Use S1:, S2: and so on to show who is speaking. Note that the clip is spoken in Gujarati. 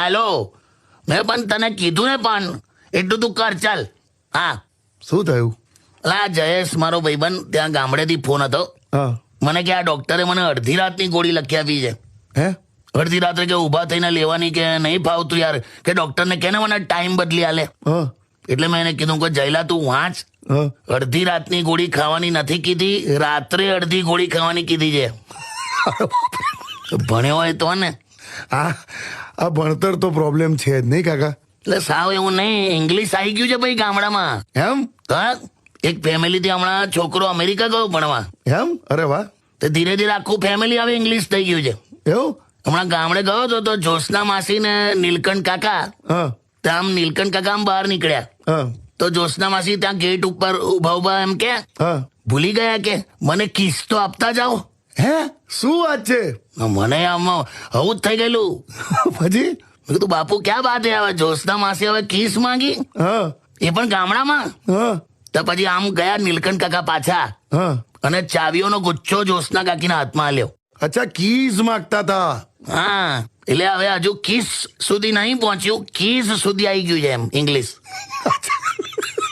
S1: હાલો. મેં પણ તને કીધું ને પણ. એટલું તું કર ચાલ. હા.
S2: શું થયું?
S1: આ જયેશ મારો ભાઈબંધ ત્યાં ગામડેથી ફોન હતો.
S2: હા.
S1: મને કે આ ડોક્ટરે મને અડધી રાતની ગોળી લખી આપી છે.
S2: હે?
S1: અડધી રાત્રે કે ઊભા થઈને લેવાની કે નહીં ફાવતું યાર. કે ડોક્ટરને કે ને મને ટાઈમ બદલી આલે. એટલે મેં એને કીધું કે જયલા તું વાંચ. અડધી રાતની ગોળી ખાવાની નથી કીધી. રાત્રે અડધી ગોળી ખાવાની કીધી છે. ભણ્યો હોય તો ને.
S2: આ આ ભણતર તો પ્રોબ્લેમ છે જ નહીં કાકા.
S1: એટલે સાવ એવું નહીં ઇંગ્લિશ આવી ગયું છે ભાઈ ગામડામાં.
S2: એમ?
S1: હા, એક ફેમિલીથી હમણાં છોકરો અમેરિકા ગયો ભણવા.
S2: એમ? અરે વાહ.
S1: તો ધીરે ધીરે આખું ફેમિલી હવે ઇંગ્લિશ થઈ ગયું છે.
S2: એવું?
S1: હમણાં ગામડે ગયો હતો તો જોશના માસી ને નીલકંઠ કાકા ત્યાં આમ નીલકંઠ કાકા આમ બહાર નીકળ્યા.
S2: હા.
S1: તો જોશના માસી ત્યાં ગેટ ઉપર ઊભા ઊભા એમ કે ભૂલી ગયા કે મને કિસ તો આપતા જાઓ.
S2: હે? શું વાત છે?
S1: મને આમ આવું જ થઈ ગયેલું.
S2: પછી?
S1: મેં કીધું બાપુ ક્યાં વાત હે? હવે જ્યોત્સના માસી હવે કિસ માંગી. એ પણ ગામડામાં?
S2: હા.
S1: તો પછી આમ ગયા નીલકંઠ કાકા પાછા.
S2: હા.
S1: અને ચાવીઓનો ગુચ્છો જોશના કાકીના હાથમાં લ્યો
S2: અચ્છા કીઝ માંગતા હતા
S1: હા. એટલે હવે હજુ કિસ સુધી નહીં પહોંચ્યું. કીસ સુધી આવી ગયું છે એમ ઇંગ્લિશ.